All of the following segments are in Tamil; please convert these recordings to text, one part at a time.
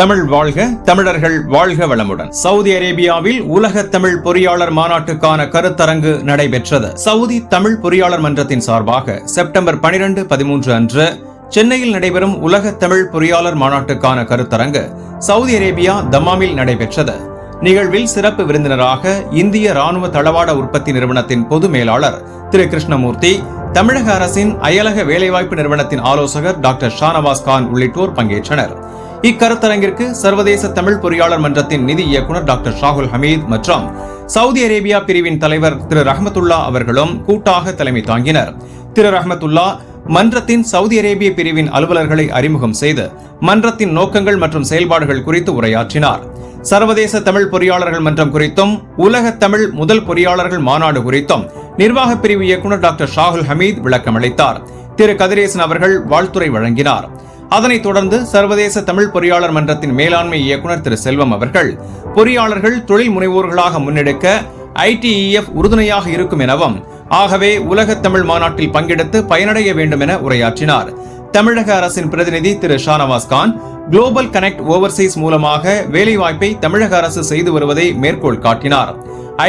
தமிழ் வாழ்க தமிழர்கள் வாழ்க வளமுடன். சவுதி அரேபியாவில் உலக தமிழ் பொறியாளர் மாநாட்டுக்கான கருத்தரங்கு நடைபெற்றது. சவுதி தமிழ் பொறியாளர் மன்றத்தின் சார்பாக செப்டம்பர் 12 பதிமூன்று அன்று சென்னையில் நடைபெறும் உலக தமிழ் பொறியாளர் மாநாட்டுக்கான கருத்தரங்கு சவுதி அரேபியா தம்மாமில் நடைபெற்றது. நிகழ்வில் சிறப்பு விருந்தினராக இந்திய ராணுவ தளவாட உற்பத்தி நிறுவனத்தின் பொது மேலாளர் திரு கிருஷ்ணமூர்த்தி தமிழக அரசின் அயலக வேலைவாய்ப்பு நிறுவனத்தின் ஆலோசகர் டாக்டர் ஷானவாஸ் கான் உள்ளிட்டோர் பங்கேற்றனர். இக்கருத்தரங்கிற்கு சர்வதேச தமிழ் பொறியாளர் மன்றத்தின் நிதி இயக்குனர் டாக்டர் ஷாகுல் ஹமீத் மற்றும் சவுதி அரேபியா பிரிவின் தலைவர் திரு ரஹமத்துல்லா அவர்களும் கூட்டாக தலைமை தாங்கினர். திரு ரஹமத்துல்லா மன்றத்தின் சவுதி அரேபிய பிரிவின் அலுவலர்களை அறிமுகம் செய்து மன்றத்தின் நோக்கங்கள் மற்றும் செயல்பாடுகள் குறித்து உரையாற்றினார். சர்வதேச தமிழ் பொறியாளர்கள் மன்றம் குறித்தும் உலக தமிழ் முதல் பொறியாளர்கள் மாநாடு குறித்தும் நிர்வாக பிரிவு இயக்குனர் டாக்டர் ஷாகுல் ஹமீத் விளக்கமளித்தார். திரு கதிரேசன் அவர்கள் வாழ்த்துரை வழங்கினார். அதனைத் தொடர்ந்து சர்வதேச தமிழ் பொறியாளர் மன்றத்தின் மேலாண்மை இயக்குனர் திரு செல்வம் அவர்கள் பொறியாளர்கள் தொழில் முனைவோர்களாக முன்னெடுக்க ஐடிஇஎஃப் உறுதுணையாக இருக்கும் எனவும் ஆகவே உலக தமிழ் மாநாட்டில் பங்கெடுத்து பயனடைய வேண்டும் என உரையாற்றினார். தமிழக அரசின் பிரதிநிதி Thiru Shahnawaz Khan global connect overseas மூலமாக வேலைவாய்ப்பை தமிழக அரசு செய்து வருவதை மேற்கோள் காட்டினார்.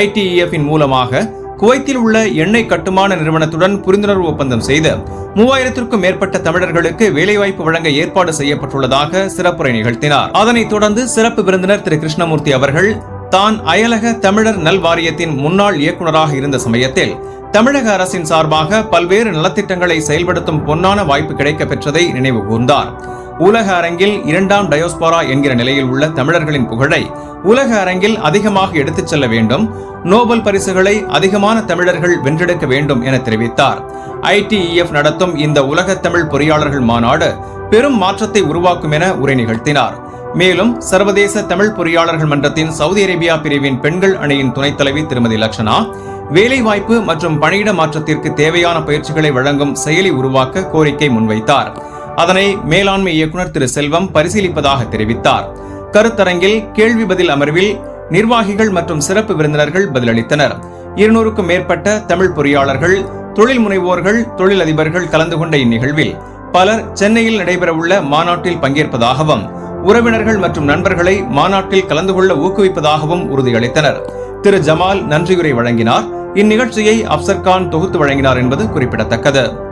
ஐடிஇஎஃப் இன் மூலமாக குவைத்தில் உள்ள எண்ணெய் கட்டுமான நிறுவனத்துடன் புரிந்துணர்வு ஒப்பந்தம் செய்து மூவாயிரத்திற்கும் மேற்பட்ட தமிழர்களுக்கு வேலைவாய்ப்பு வழங்க ஏற்பாடு செய்யப்பட்டுள்ளதாக சிறப்புரை நிகழ்த்தினார். அதனைத் தொடர்ந்து சிறப்பு விருந்தினர் திரு கிருஷ்ணமூர்த்தி அவர்கள் தான் அயலக தமிழர் நல் வாரியத்தின் முன்னாள் இயக்குநராக இருந்த சமயத்தில் தமிழக அரசின் சார்பாக பல்வேறு நலத்திட்டங்களை செயல்படுத்தும் பொன்னான வாய்ப்பு கிடைக்க பெற்றதை நினைவு கூர்ந்தார். உலக அரங்கில் இரண்டாம் டயோஸ்போரா என்கிற நிலையில் உள்ள தமிழர்களின் புகழை உலக அரங்கில் அதிகமாக எடுத்துச் செல்ல வேண்டும். நோபல் பரிசுகளை அதிகமான தமிழர்கள் வென்றெடுக்க வேண்டும் என தெரிவித்தார். ஐடிஇஎஃப் நடத்தும் இந்த உலக தமிழ் பொறியாளர்கள் மாநாடு பெரும் மாற்றத்தை உருவாக்கும் என உரை நிகழ்த்தினார். மேலும் சர்வதேச தமிழ் பொறியாளர்கள் மன்றத்தின் சவுதி அரேபியா பிரிவின் பெண்கள் அணியின் துணைத் தலைவி திருமதி லக்ஷனா வேலைவாய்ப்பு மற்றும் பணியிட மாற்றத்திற்கு தேவையான பயிற்சிகளை வழங்கும் செயலி உருவாக்க கோரிக்கை முன்வைத்தார். அதனை மேலாண்மை இயக்குனர் திரு செல்வம் பரிசீலிப்பதாக தெரிவித்தார். கருத்தரங்கில் கேள்வி பதில் அமர்வில் நிர்வாகிகள் மற்றும் சிறப்பு விருந்தினர்கள் பதிலளித்தனர். இருநூறுக்கும் மேற்பட்ட தமிழ் பொறியாளர்கள் தொழில் முனைவோர்கள் தொழிலதிபர்கள் கலந்து கொண்ட இந்நிகழ்வில் பலர் சென்னையில் நடைபெறவுள்ள மாநாட்டில் பங்கேற்பதாகவும் உறவினர்கள் மற்றும் நண்பர்களை மாநாட்டில் கலந்து கொள்ள ஊக்குவிப்பதாகவும் உறுதியளித்தனர். திரு ஜமால் நன்றியுரை வழங்கினார். இந்நிகழ்ச்சியை அப்சர் கான் தொகுத்து வழங்கினார் என்பது குறிப்பிடத்தக்கது.